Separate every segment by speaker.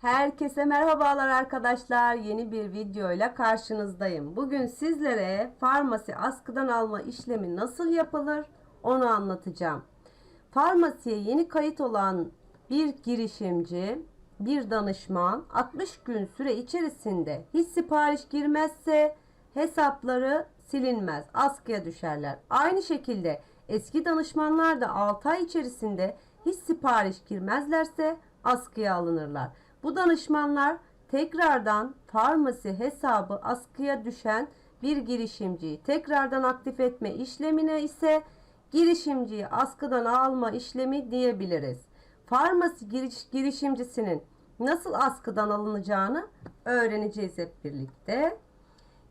Speaker 1: Herkese merhabalar arkadaşlar. Yeni bir videoyla karşınızdayım. Bugün sizlere farmasi askıdan alma işlemi nasıl yapılır onu anlatacağım. Farmasiye yeni kayıt olan bir girişimci, bir danışman 60 gün süre içerisinde hiç sipariş girmezse hesapları silinmez, askıya düşerler. Aynı şekilde eski danışmanlar da 6 ay içerisinde hiç sipariş girmezlerse askıya alınırlar. Bu danışmanlar tekrardan farmasi hesabı askıya düşen bir girişimciyi tekrardan aktif etme işlemine ise girişimciyi askıdan alma işlemi diyebiliriz. Farmasi giriş, girişimcisinin nasıl askıdan alınacağını öğreneceğiz hep birlikte.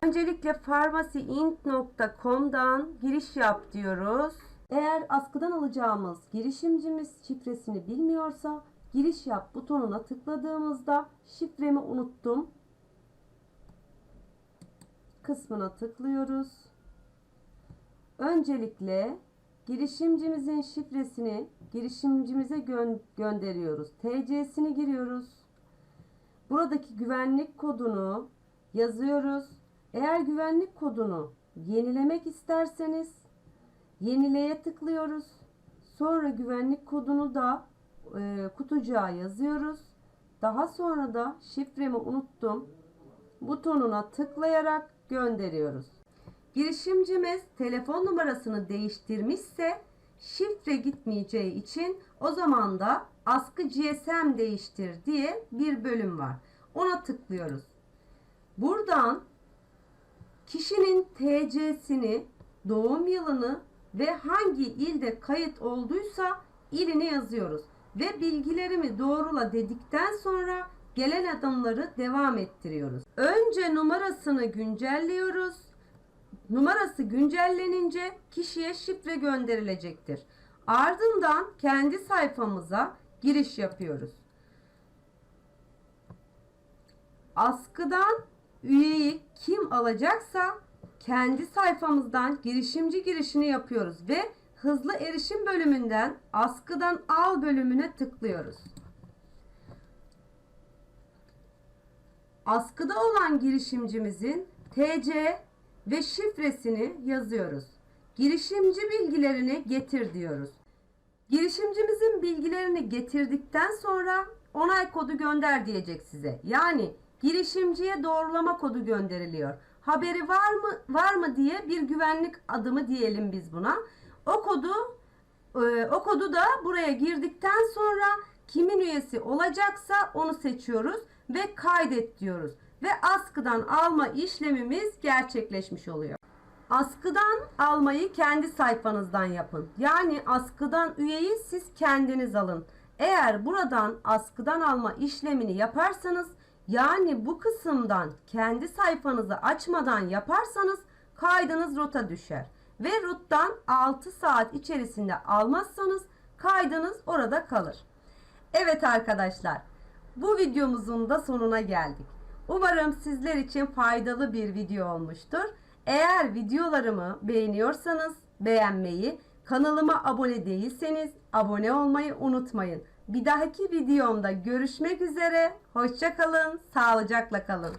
Speaker 1: Öncelikle pharmacyint.com'dan giriş yap diyoruz. Eğer askıdan alacağımız girişimcimiz şifresini bilmiyorsa giriş yap butonuna tıkladığımızda şifremi unuttum kısmına tıklıyoruz. Öncelikle girişimcimizin şifresini girişimcimize gö- gönderiyoruz. TC'sini giriyoruz. Buradaki güvenlik kodunu yazıyoruz. Eğer güvenlik kodunu yenilemek isterseniz yenileye tıklıyoruz. Sonra güvenlik kodunu da e, kutucuğa yazıyoruz. Daha sonra da şifremi unuttum butonuna tıklayarak gönderiyoruz. Girişimcimiz telefon numarasını değiştirmişse şifre gitmeyeceği için o zaman da askı GSM değiştir diye bir bölüm var. Ona tıklıyoruz. Buradan kişinin TC'sini, doğum yılını ve hangi ilde kayıt olduysa ilini yazıyoruz. Ve bilgilerimi doğrula dedikten sonra gelen adımları devam ettiriyoruz. Önce numarasını güncelliyoruz. Numarası güncellenince kişiye şifre gönderilecektir. Ardından kendi sayfamıza giriş yapıyoruz. Askıdan üyeyi kim alacaksa kendi sayfamızdan girişimci girişini yapıyoruz ve hızlı erişim bölümünden askıdan al bölümüne tıklıyoruz. Askıda olan girişimcimizin TC ve şifresini yazıyoruz. Girişimci bilgilerini getir diyoruz. Girişimcimizin bilgilerini getirdikten sonra onay kodu gönder diyecek size. Yani girişimciye doğrulama kodu gönderiliyor. Haberi var mı var mı diye bir güvenlik adımı diyelim biz buna. O kodu e, o kodu da buraya girdikten sonra kimin üyesi olacaksa onu seçiyoruz ve kaydet diyoruz. Ve askıdan alma işlemimiz gerçekleşmiş oluyor. Askıdan almayı kendi sayfanızdan yapın. Yani askıdan üyeyi siz kendiniz alın. Eğer buradan askıdan alma işlemini yaparsanız yani bu kısımdan kendi sayfanızı açmadan yaparsanız kaydınız rota düşer. Ve ruttan 6 saat içerisinde almazsanız kaydınız orada kalır. Evet arkadaşlar bu videomuzun da sonuna geldik. Umarım sizler için faydalı bir video olmuştur. Eğer videolarımı beğeniyorsanız beğenmeyi, kanalıma abone değilseniz abone olmayı unutmayın. Bir dahaki videomda görüşmek üzere. Hoşça kalın, sağlıcakla kalın.